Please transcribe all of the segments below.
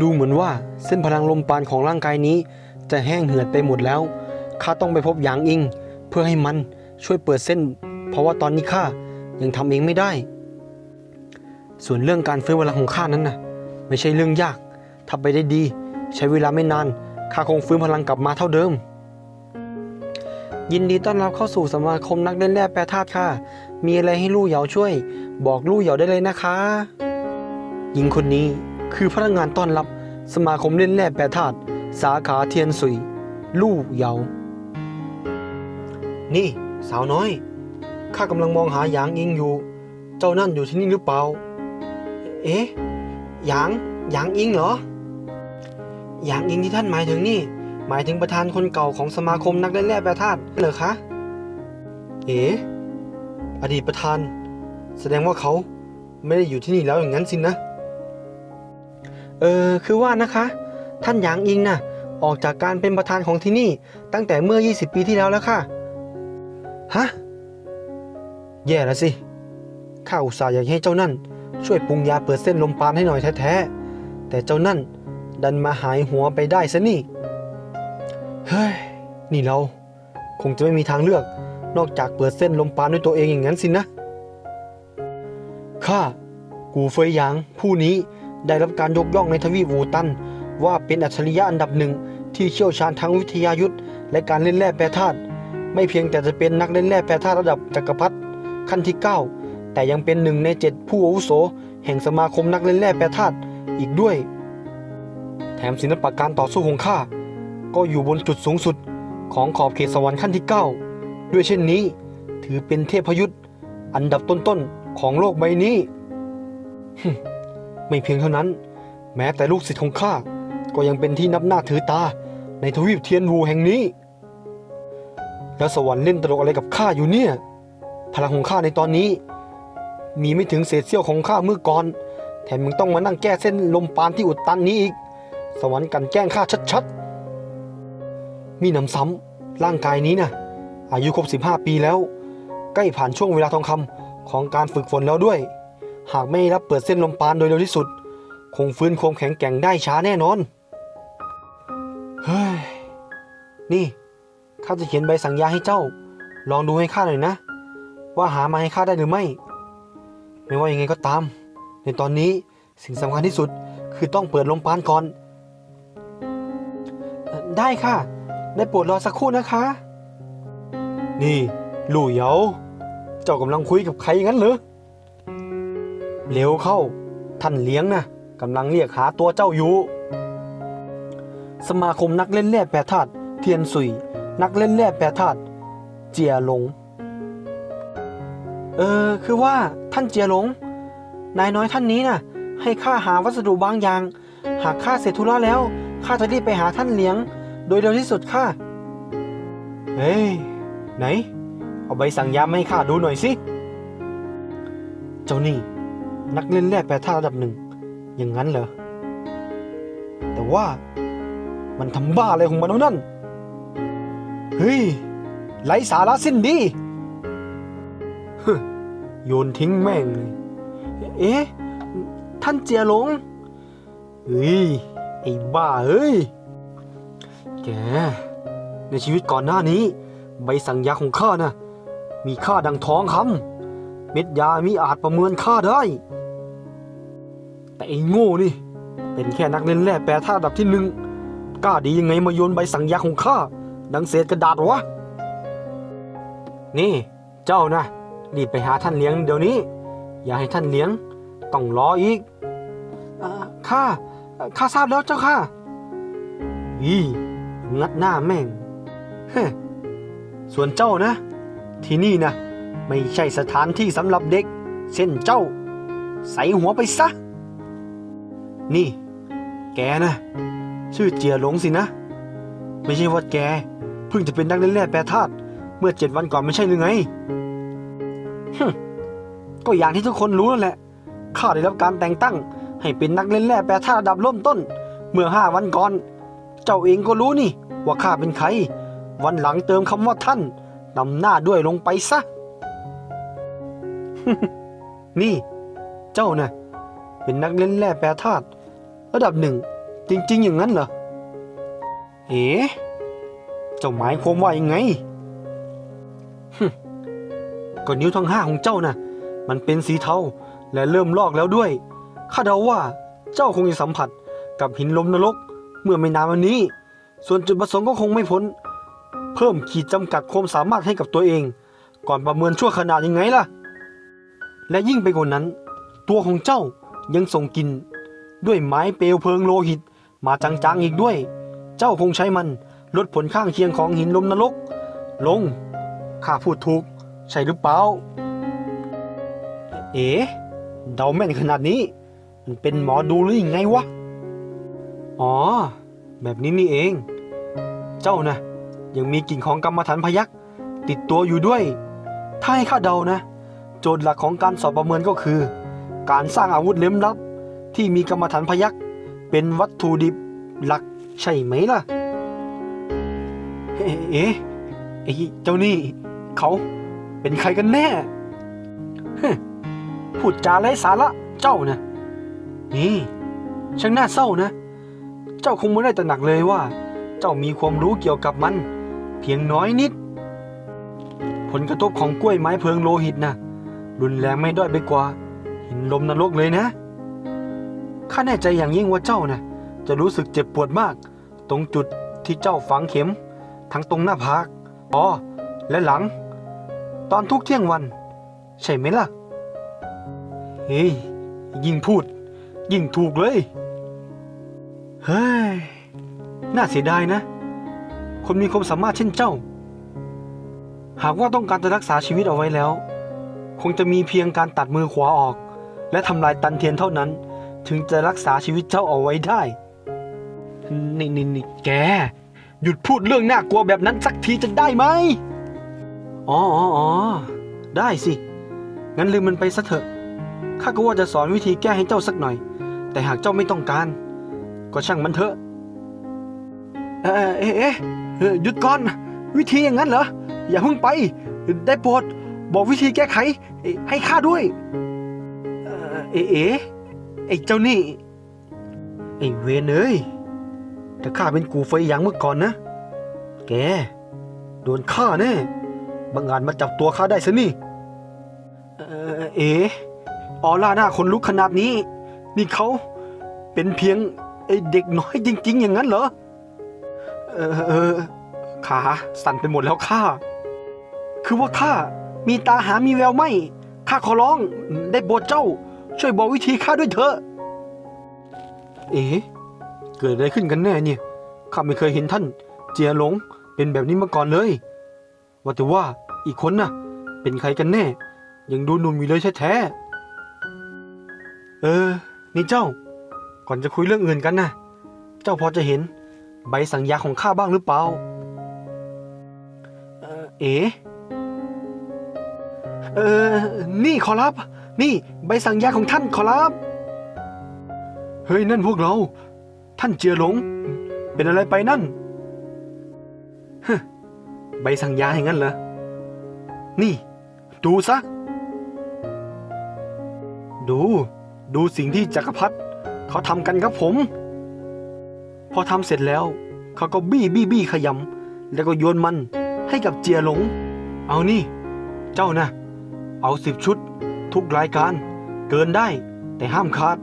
ดูเหมือนว่าเส้นพลังลมปราณของร่างกายนี้ จะแห้งเหือดไปหมดแล้ว ข้าต้องไปพบหยางอิง เพื่อให้มันช่วยเปิดเส้น เพราะว่าตอนนี้ข้ายังทำเองไม่ได้ ส่วนเรื่องการฟื้นพลังของข้านั้นน่ะ ไม่ใช่เรื่องยากถ้าไปได้ดี ใช้เวลาไม่นานข้าคงฟื้นพลังกลับมาเท่าเดิม ยินดีต้อนรับเข้าสู่สมาคมนักเล่นแร่แปรธาตุค่ะ มีอะไรให้ลู่เหยาช่วย บอกลู่เหยาได้เลยนะคะหญิงคนนี้ คือพนักงานต้อนรับสมาคมเล่นแร่แปรธาตุสาขาเทียนสุย ลู่เยา นี่ สาวน้อย ข้ากำลังมองหาหยางอิงอยู่ เจ้านั่นอยู่ที่นี่หรือเปล่า เอ๊ะหยางหยางอิงเหรอหยางอิงที่ท่านหมายถึงนี่ หมายถึงประธานคนเก่าของสมาคมนักเล่นแร่แปรธาตุเหรอคะ เอ๋อดีตประธาน แสดงว่าเขาไม่ได้อยู่ที่นี่แล้วอย่างนั้นสินะ เออคือว่านะคะ ท่านหยางอิงน่ะออกจากการเป็นประธานของที่นี่ตั้งแต่เมื่อ 20 ปีที่แล้วแล้วค่ะฮะแย่แล้วสิข้าอุตส่าห์อยากให้เจ้านั่น ช่วยปรุงยาเปิดเส้นลมปราณให้หน่อยแท้ๆแต่เจ้านั่นดันมาหายหัวไปได้ซะนี่เฮ้ยนี่เรา คงจะไม่มีทางเลือก นอกจากเปิดเส้นลมปราณด้วยตัวเองอย่างนั้นสินะข้ากูเฟยหยางผู้นี้ ได้รับการยกย่องในทวีปวูตัน ว่าเป็นอัจฉริยะอันดับหนึ่งที่เชี่ยวชาญทางวิทยายุทธและการเล่นแร่แปรธาตุไม่เพียงแต่จะเป็นนักเล่นแร่แปรธาตุระดับจักรพรรดิขั้นที่ 9 แต่ยังเป็นหนึ่งในเจ็ดผู้อาวุโส แห่งสมาคมนักเล่นแร่แปรธาตุอีกด้วย แถมศิลปะการต่อสู้ของข้าก็อยู่บนจุดสูงสุดของขอบเขตสวรรค์ขั้นที่ 9 ด้วยเช่นนี้ ถือเป็นเทพยุทธอันดับต้นๆของโลกใบนี้ ไม่เพียงเท่านั้น แม้แต่ลูกศิษย์ของข้าก็ยังเป็นที่นับหน้าถือตาในทวีปเทียนวูแห่งนี้ แล้วสวรรค์เล่นตลกอะไรกับข้าอยู่เนี่ย พลังของข้าในตอนนี้ มีไม่ถึงเศษเสี้ยวของข้าเมื่อก่อน แถมยังต้องมานั่งแก้เส้นลมปานที่อุดตันนี้อีก สวรรค์กันแกล้งข้าชัดๆ มีหนำซ้ำร่างกายนี้นะ่ะ อายุครบ 15 ปีแล้ว ใกล้ผ่านช่วงเวลาทองคำของการฝึกฝนแล้วด้วย หากไม่รับเปิดเส้นลมปานโดยเร็วที่สุด คงฟื้นความแข็งแกร่งได้ช้าแน่นอน เฮ้ย นี่ ข้าจะเขียนใบสั่งยาให้เจ้า ลองดูให้ข้าหน่อยนะ ว่าหามาให้ข้าได้หรือไม่ ไม่ว่ายังไงก็ตาม ในตอนนี้สิ่งสำคัญที่สุดคือต้องเปิดลมปานก่อน ได้ค่ะ ได้โปรดรอสักครู่นะคะ นี่ลู่เหยา เจ้ากำลังคุยกับใครงั้นเหรอ เร็วเข้า ท่านเลี้ยงนะกำลังเรียกหาตัวเจ้าอยู่ สมาคมนักเล่นแร่แปรธาตุเทียนสุย นักเล่นแร่แปรธาตุเจียหลง เออ คือว่าท่านเจียหลง นายน้อยท่านนี้น่ะ ให้ข้าหาวัสดุบางอย่าง หากข้าเสร็จธุระแล้วข้าจะรีบไปหาท่านเลี้ยง โดยเร็วที่สุดค่ะ เฮ้ย ไหน เอาใบสั่งยามาให้ข้าดูหน่อยสิ เจ้านี่ นักเล่นแร่แปรธาตุระดับหนึ่ง อย่างนั้นเหรอ แต่ว่ามันทำบ้าอะไรของมันนั่น เฮ้ยไร้สาระสิ้นดีฮึโยนทิ้งแม่งเลยเอ๊ะ ท่านเจียหลง เฮ้ย ไอ้บ้าเอ้ย แก ในชีวิตก่อนหน้านี้ ใบสั่งยาของข้านะมีค่าดังท้องคำเม็ดยามีอาจประเมินค่าได้ แต่ไอ้โง่นี่ เป็นแค่นักเล่นแร่แปรธาตุดับที่หนึ่งกล้าดียังไงมาโยนใบสั่งยาของข้าดังเศษกระดาษวะ นี่เจ้านะรีบไปหาท่านเลี้ยงเดี๋ยวนี้ อย่าให้ท่านเลี้ยง ต้องรออีกอข้าข้าทราบแล้วเจ้าค่ะอีงัดหน้าแม่งเฮ้ส่วนเจ้านะ ที่นี่นะ ไม่ใช่สถานที่สำหรับเด็กเช่นเจ้า ใส่หัวไปซะ นี่ แกนะชื่อเจียหลงสินะ ไม่ใช่ว่าแกเพิ่งจะเป็นนักเล่นแร่แปรธาตุเมื่อเจ็ดวันก่อนไม่ใช่หรือไงฮึก็อย่างที่ทุกคนรู้นั่นแหละข้าได้รับการแต่งตั้ง ให้เป็นนักเล่นแร่แปรธาตุระดับเริ่มต้น เมื่อห้าวันก่อน เจ้าเองก็รู้นี่ ว่าข้าเป็นใคร วันหลังเติมคำว่าท่านนำหน้าด้วยลงไปซะ นี่ เจ้าน่ะเป็นนักเล่นแร่แปรธาตุ ระดับหนึ่ง จริง ๆ อย่างนั้นเหรอ เอ๋เจ้าหมายความว่ายังไงฮึก็นิ้วทั้งห้าของเจ้าน่ะ มันเป็นสีเทาและเริ่มลอกแล้วด้วย ข้าเดาว่าเจ้าคงจะสัมผัสกับหินลมนรกเมื่อไม่นานมานี้ ส่วนจุดประสงค์ก็คงไม่พ้น เพิ่มขีดจำกัดความสามารถให้กับตัวเอง ก่อนประเมินชั่วขนาดยังไงล่ะ และยิ่งไปกว่านั้น ตัวของเจ้ายังส่งกลิ่น ด้วยไม้เปลวเพลิงโลหิต มาจางๆอีกด้วย เจ้าคงใช้มันลดผลข้างเคียงของหินลมนรก ลง ข้าพูดถูก ใช่หรือเปล่า เอ๋เดาแม่นขนาดนี้ มันเป็นหมอดูหรือยังไงวะ อ๋อ แบบนี้นี่เอง เจ้านะ ยังมีกลิ่นของกรรมฐานพยักติดตัวอยู่ด้วย ถ้าให้ข้าเดานะ โจทย์หลักของการสอบประเมินก็คือ การสร้างอาวุธเล่มลับ ที่มีกรรมฐานพยักเป็นวัตถุดิบหลักใช่ไหมล่ะเอ๊ะเอ๊ะไอ้เจ้านี่ เขาเป็นใครกันแน่พูดจาไร้สาระเจ้านะนี่ช่างน่าเศร้านะ เจ้าคงไม่ได้ตระหนักเลยว่า เจ้ามีความรู้เกี่ยวกับมัน เพียงน้อยนิด ผลกระทบของกล้วยไม้เพลิงโลหิตนะรุนแรงไม่ด้อยไปกว่า หินลมนรกเลยนะ ข้าแน่ใจอย่างยิ่งว่าเจ้านะจะรู้สึกเจ็บปวดมาก ตรงจุดที่เจ้าฝังเข็ม ทั้งตรงหน้าผากอ๋อและหลัง ตอนทุกเที่ยงวัน ใช่ไหมล่ะ เฮ้ย ยิ่งพูด ยิ่งถูกเลย เฮ้ย น่าเสียดายนะ คนมีความสามารถเช่นเจ้า หากว่าต้องการจะรักษาชีวิตเอาไว้แล้ว คงจะมีเพียงการตัดมือขวาออก และทำลายตันเทียนเท่านั้น ถึงจะรักษาชีวิตเจ้าเอาไว้ได้ นี่นี่นี่แก หยุดพูดเรื่องน่ากลัวแบบนั้นสักทีจะได้ไหม อ๋ออ๋อออได้สิ งั้นลืมมันไปซะเถอะ ข้าก็ว่าจะสอนวิธีแก้ให้เจ้าสักหน่อย แต่หากเจ้าไม่ต้องการ ก็ช่างมันเถอะ เอ๊ะเอ๊ะเอ๊ะเออหยุดก่อน วิธีอย่างนั้นเหรอ อย่าเพิ่งไป ได้โปรดบอกวิธีแก้ไข ให้ข้าด้วย เออเอ๊ะเอ๊ะ ไอ้เจ้านี่ ไอ้เวนเอ้ยถ้าข้าเป็นกูเฟยหยางเมื่อก่อนนะ แก โดนฆ่าแน่บังอาจมาจับตัวข้าได้ซะนี่ เออเอ๋ออล่าหน้าคนลุกขนาดนี้ นี่เขาเป็นเพียงไอ้เด็กน้อยจริง ๆ อย่างนั้นเหรอ เออเออขาสั่นไปหมดแล้วข้า คือว่าข้ามีตาหามีแววไหมข้าขอร้องได้โปรดเจ้า ช่วยบอกวิธีข้าด้วยเถอะ เอ๋เกิดอะไรขึ้นกันแน่เนี่ย ข้าไม่เคยเห็นท่าน เจียหลงเป็นแบบนี้มาก่อนเลย ว่าแต่ว่าอีกคนน่ะ เป็นใครกันแน่ ยังดูหนุ่มอยู่เลยแท้ๆเออ นี่เจ้า ก่อนจะคุยเรื่องอื่นกันนะเจ้าพอจะเห็น ใบสั่งยาของข้าบ้างหรือเปล่า เอ๋เออ นี่ขอรับ นี่ใบสั่งยาของท่านขอรับ เฮ้ยนั่นพวกเรา ท่านเจียหลง เป็นอะไรไปนั่นฮะใบสั่งยาอย่างนั้นเหรอ นี่ ดูซะ ดู ดูสิ่งที่จักรพรรดิเขาทำกันครับผม พอทำเสร็จแล้ว เขาก็บี้บี้บี้ขยำแล้วก็โยนมันให้กับเจียหลง เอานี่ เจ้านะ เอาสิบชุด ทุกรายการ เกินได้แต่ห้ามขาด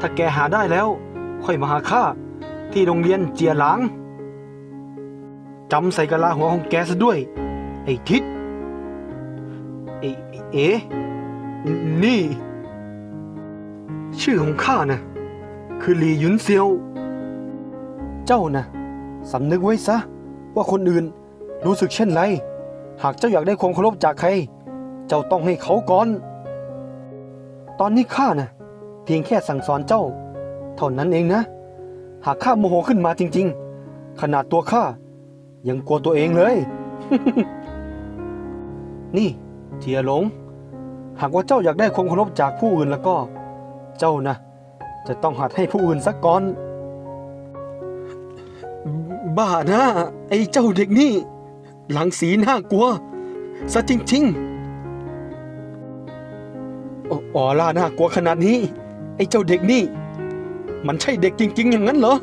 ถ้าแกหาได้แล้ว ค่อยมาหาข้าที่โรงเรียนเจียหลางจำใส่กะลาหัวของแกซะด้วย ไอ้ทิศไอ้เอ๋นี่ ชื่อของข้านะคือหลีหยุนเซียว เจ้านะสำนึกไว้ซะ ว่าคนอื่นรู้สึกเช่นไร หากเจ้าอยากได้ความเคารพจากใคร เจ้าต้องให้เขาก่อน ตอนนี้ข้านะเพียงแค่สั่งสอนเจ้าเท่านั้นเองนะ หากข้าโมโหขึ้นมาจริง ๆ ขนาดตัวข้ายังกลัวตัวเองเลย นี่เจียหลง หากว่าเจ้าอยากได้ความเคารพจากผู้อื่นแล้วก็ เจ้านะจะต้องหัดให้ผู้อื่นสักก่อน บ้านะ ไอ้เจ้าเด็กนี่ หลังสีน่ากลัวซะจริง ๆ ออล่าน่ากลัวขนาดนี้ ไอ้เจ้าเด็กนี่ มันใช่เด็กจริง ๆ อย่างนั้นเหรอ